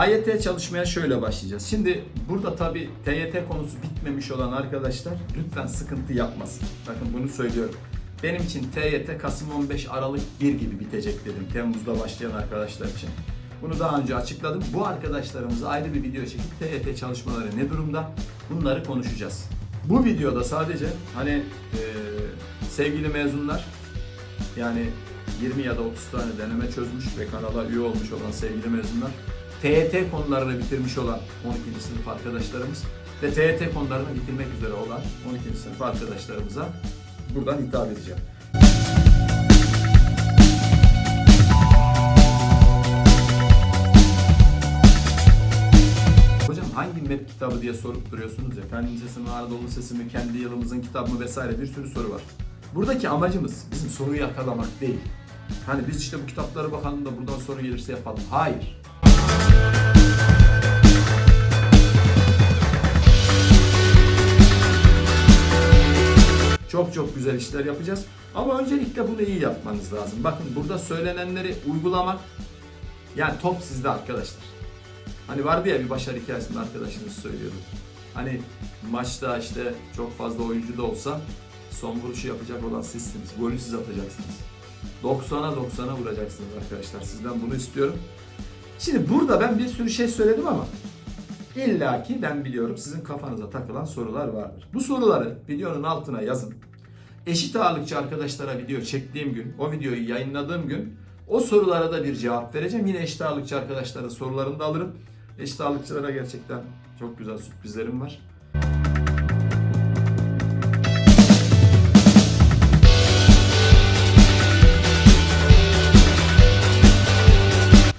AYT çalışmaya şöyle başlayacağız. Şimdi burada tabi TYT konusu bitmemiş olan arkadaşlar lütfen sıkıntı yapmasın. Bakın bunu söylüyorum. Benim için TYT Kasım 15 Aralık 1 gibi bitecek dedim. Temmuz'da başlayan arkadaşlar için. Bunu daha önce açıkladım. Bu arkadaşlarımıza ayrı bir video çekip TYT çalışmaları ne durumda bunları konuşacağız. Bu videoda sadece hani e, sevgili mezunlar yani 20 ya da 30 tane deneme çözmüş ve kanala üye olmuş olan sevgili mezunlar TYT konularını bitirmiş olan 12. sınıf arkadaşlarımız ve TYT konularını bitirmek üzere olan 12. sınıf arkadaşlarımıza buradan hitap edeceğim. Hocam hangi MEP kitabı diye sorup duruyorsunuz ya. Fen Lisesi mi, Anadolu Lisesi mi, kendi yılımızın kitabı mı vesaire bir sürü soru var. Buradaki amacımız bizim soruyu yakalamak değil. Hani biz işte bu kitaplara bakalım da buradan soru gelirse yapalım. Hayır. Çok güzel işler yapacağız. Ama öncelikle bunu iyi yapmanız lazım. Bakın burada söylenenleri uygulamak yani top sizde arkadaşlar. Hani vardı ya bir başarı hikayesinde arkadaşınız söylüyordu. Hani maçta işte çok fazla oyuncu da olsa son vuruşu yapacak olan sizsiniz. Golü siz atacaksınız. 90'a 90'a vuracaksınız arkadaşlar. Sizden bunu istiyorum. Şimdi burada ben bir sürü şey söyledim ama İlla ki ben biliyorum sizin kafanıza takılan sorular vardır. Bu soruları videonun altına yazın. Eşit ağırlıkçı arkadaşlara video çektiğim gün, o videoyu yayınladığım gün o sorulara da bir cevap vereceğim. Yine eşit ağırlıkçı arkadaşların sorularını da alırım. Eşit ağırlıkçılara gerçekten çok güzel sürprizlerim var.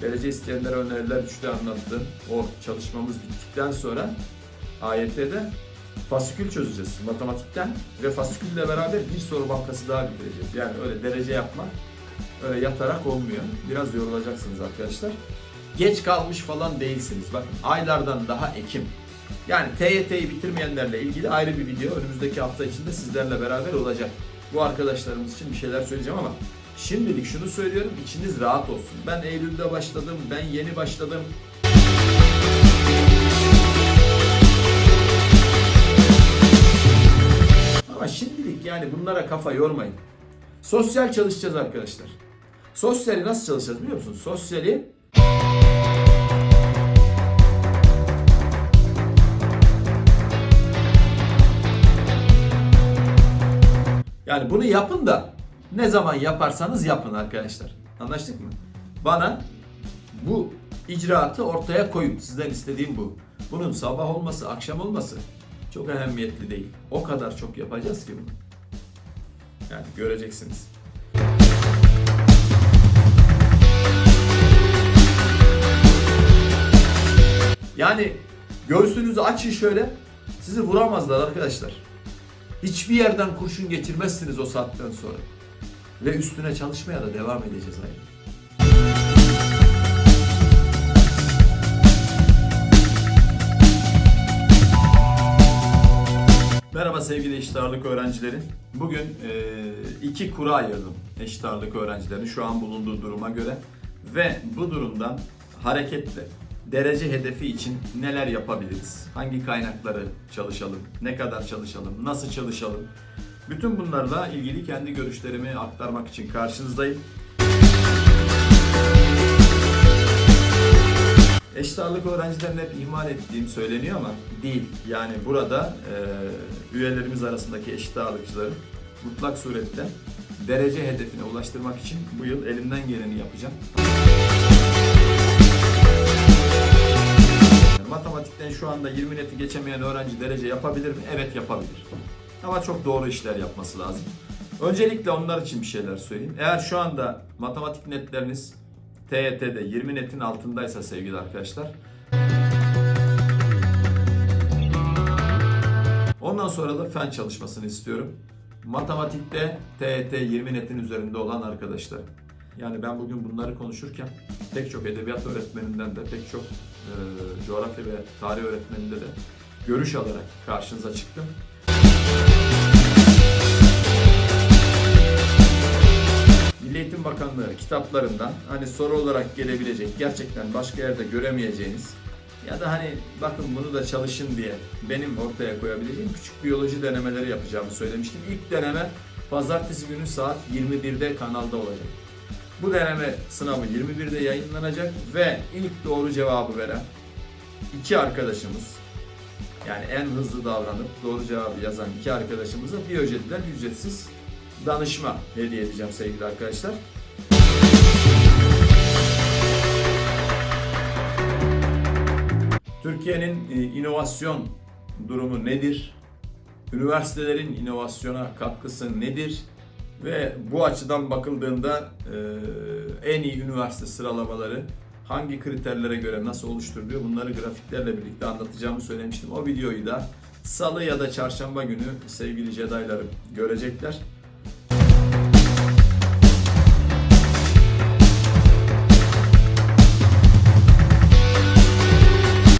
Derece isteyenlere öneriler üçlü anlattım. O çalışmamız bittikten sonra AYT'de fasikül çözeceğiz matematikten ve fasikülle beraber bir soru bankası daha bitireceğiz. Yani öyle derece yapmak öyle yatarak olmuyor. Biraz yorulacaksınız arkadaşlar. Geç kalmış falan değilsiniz. Bakın aylardan daha Ekim. Yani TYT'yi bitirmeyenlerle ilgili ayrı bir video önümüzdeki hafta içinde sizlerle beraber olacak. Bu arkadaşlarımız için bir şeyler söyleyeceğim ama şimdilik şunu söylüyorum içiniz rahat olsun. Ben Eylül'de başladım, ben yeni başladım. Yani bunlara kafa yormayın. Sosyal çalışacağız arkadaşlar. Sosyali nasıl çalışacağız biliyor musunuz? Sosyali Yani bunu yapın da ne zaman yaparsanız yapın arkadaşlar. Anlaştık mı? Bana bu icraatı ortaya koyun. Sizden istediğim bu. Bunun sabah olması, akşam olması çok önemli değil. O kadar çok yapacağız ki bunu. Yani göreceksiniz. Yani göğsünüzü açın şöyle. Sizi vuramazlar arkadaşlar. Hiçbir yerden kurşun geçirmezsiniz o saatten sonra. Ve üstüne çalışmaya da devam edeceğiz aynı. Merhaba sevgili eşit ağırlık öğrencileri. Bugün e, iki kura ayırdım eşit ağırlık öğrencilerini şu an bulunduğu duruma göre. Ve bu durumdan hareketle derece hedefi için neler yapabiliriz? Hangi kaynakları çalışalım? Ne kadar çalışalım? Nasıl çalışalım? Bütün bunlarla ilgili kendi görüşlerimi aktarmak için karşınızdayım. Eşit ağırlık öğrencilerini hep ihmal ettiğim söyleniyor ama değil. Yani burada e, üyelerimiz arasındaki eşit ağırlıkçıları mutlak surette derece hedefine ulaştırmak için bu yıl elimden geleni yapacağım. Matematikten şu anda 20 neti geçemeyen öğrenci derece yapabilir mi? Evet yapabilir. Ama çok doğru işler yapması lazım. Öncelikle onlar için bir şeyler söyleyeyim. Eğer şu anda matematik netleriniz TYT'de 20 netin altındaysa sevgili arkadaşlar. Ondan sonra da fen çalışmasını istiyorum. Matematikte TYT 20 netin üzerinde olan arkadaşlar. Yani ben bugün bunları konuşurken pek çok edebiyat öğretmeninden de pek çok e, coğrafya ve tarih öğretmeninde de görüş alarak karşınıza çıktım. Bakanlığı kitaplarından hani soru olarak gelebilecek gerçekten başka yerde göremeyeceğiniz ya da hani bakın bunu da çalışın diye benim ortaya koyabileceğim küçük biyoloji denemeleri yapacağımı söylemiştim. İlk deneme pazartesi günü saat 21'de kanalda olacak. Bu deneme sınavı 21'de yayınlanacak ve ilk doğru cevabı veren iki arkadaşımız yani en hızlı davranıp doğru cevabı yazan iki arkadaşımıza Biyojet'ten ücretsiz danışma hediye edeceğim sevgili arkadaşlar. Türkiye'nin e, inovasyon durumu nedir? Üniversitelerin inovasyona katkısı nedir? Ve bu açıdan bakıldığında e, en iyi üniversite sıralamaları hangi kriterlere göre nasıl oluşturuluyor bunları grafiklerle birlikte anlatacağımı söylemiştim. O videoyu da salı ya da çarşamba günü sevgili Jedi'larım görecekler.